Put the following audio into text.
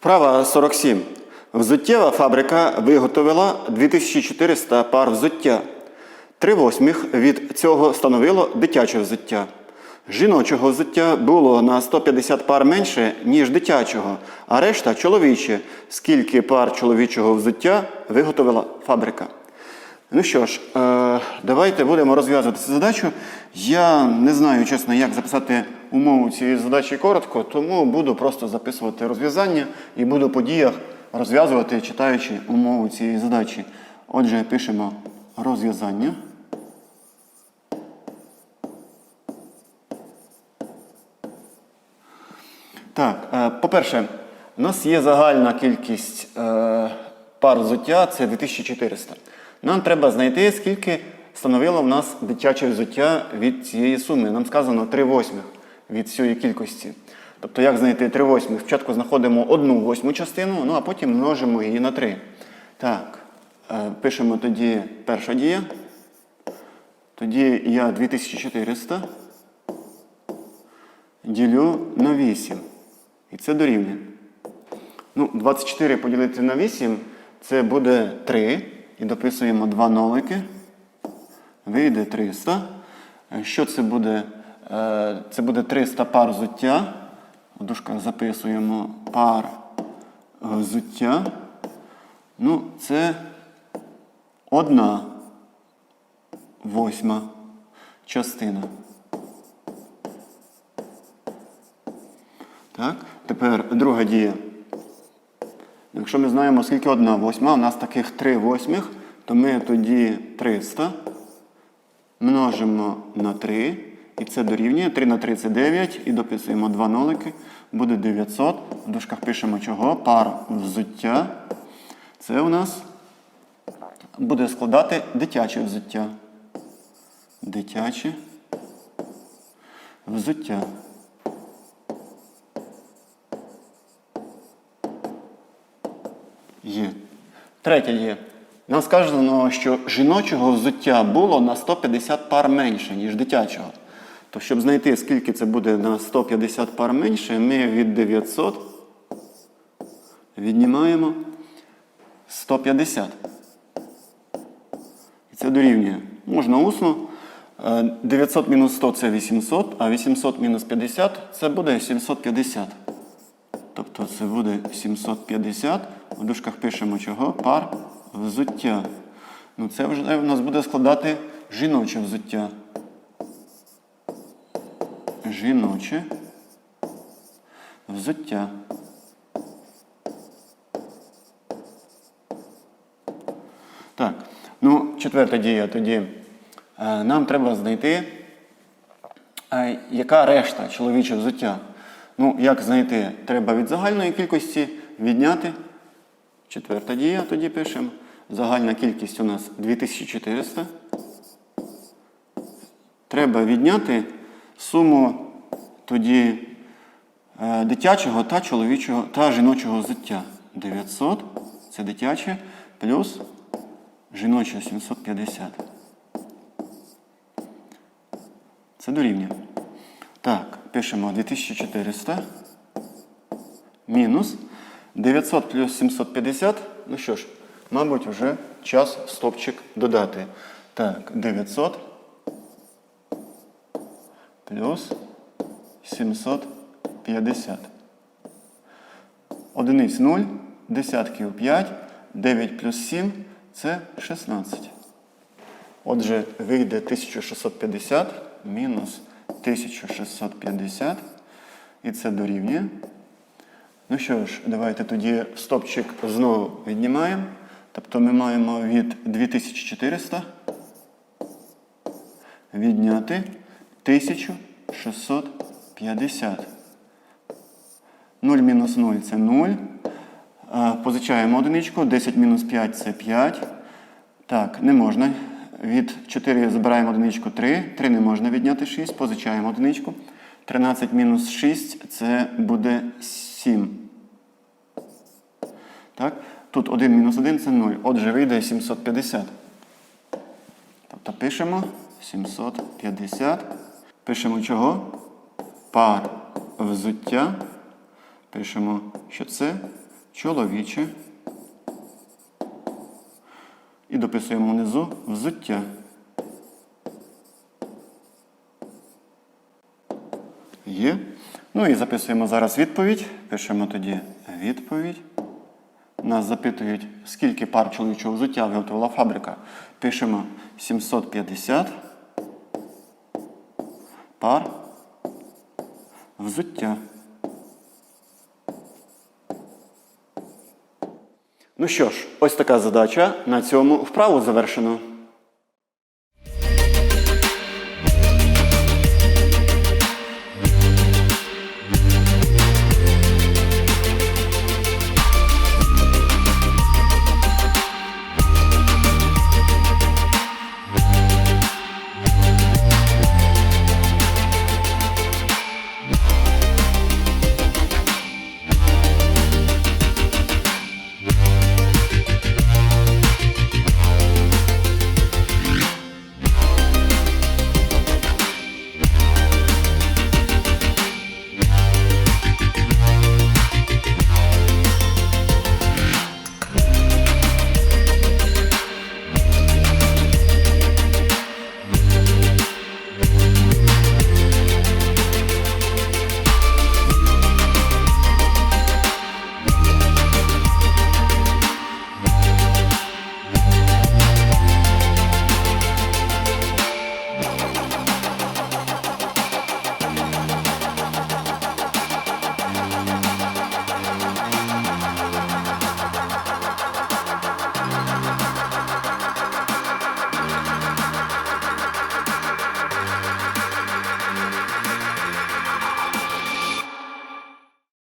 Вправа 47. Взуттєва фабрика виготовила 2400 пар взуття. Три восьмих від цього становило дитяче взуття. Жіночого взуття було на 150 пар менше, ніж дитячого, а решта чоловіче. Скільки пар чоловічого взуття виготовила фабрика? Ну що ж, е, давайте будемо розв'язувати цю задачу. Я не знаю, чесно, як записати умову цієї задачі коротко, тому буду просто записувати розв'язання і буду по діях розв'язувати, читаючи умову цієї задачі. Отже, пишемо розв'язання. Так, е, по-перше, у нас є загальна кількість е, пар взуття, це 2400. Нам треба знайти, скільки становило в нас дитяче взуття від цієї суми. Нам сказано 3 восьмих від цієї кількості. Тобто, як знайти 3 восьмих? Спочатку знаходимо одну восьму частину, ну а потім множимо її на 3. Так, е, пишемо тоді перша дія. Тоді я 2400 ділю на 8. І це дорівнює. Ну, 24 поділити на 8 це буде 3. І дописуємо 2 нолики. Вийде 300. Е, Що це буде? Е, Це буде 300 пар взуття. У дужках записуємо пар взуття. Ну, це одна восьма частина. Так, тепер друга дія. Якщо ми знаємо, скільки одна восьма, у нас таких три восьмих, то ми тоді 300 множимо на 3, і це дорівнює 3 на 3 це 9, і дописуємо 2 нолики, буде 900. В дужках пишемо чого? Пар взуття. Це у нас буде складати дитяче взуття. Дитяче взуття. Є. Третє є. Нам сказано, що жіночого взуття було на 150 пар менше, ніж дитячого. То щоб знайти, скільки це буде на 150 пар менше, ми від 900 віднімаємо 150. І це дорівнює. Можна усно. Е, 900 мінус 100 це 800, а 800 мінус 50 це буде 750. Тобто це буде 750. У дужках пишемо чого? Пар взуття. Ну це вже у нас буде складати жіноче взуття. Жіноче взуття. Так, ну, четверта дія тоді. Е, Нам треба знайти, е, яка решта чоловіче взуття. Ну, як знайти? Треба від загальної кількості відняти. Четверта дія, тоді пишемо. Загальна кількість у нас 2400. Треба відняти суму тоді е, дитячого та чоловічого та жіночого взуття. 900 це дитяче, плюс жіноче 750. Це дорівнює. Так, пишемо 2400 мінус 900 плюс 750. Ну що ж, мабуть, вже час стопчик додати. Так, 900 плюс 750. Одиниць 0, десятків 5, 9 плюс 7 це 16. Отже, вийде 1650 мінус 1650. І це дорівнює. Ну що ж, давайте тоді стопчик знову віднімаємо. Тобто ми маємо від 2400 відняти 1650. 0 мінус 0 це 0. Позичаємо одиничку. 10 мінус 5 це 5. Так, не можна. Від 4 забираємо одиничку 3. 3 не можна відняти 6. Позичаємо одиничку. 13 мінус 6 це буде 7. Так? Тут 1 мінус 1 це 0. Отже, вийде 750. Тобто пишемо 750. Пишемо чого? Пар взуття. Пишемо, що це чоловіче. І дописуємо внизу взуття. Є. Ну і записуємо зараз відповідь. Пишемо тоді відповідь. Нас запитують, скільки пар чоловічого взуття виготовила фабрика. Пишемо 750 пар взуття. Ну що ж, ось така задача. На цьому вправу завершено.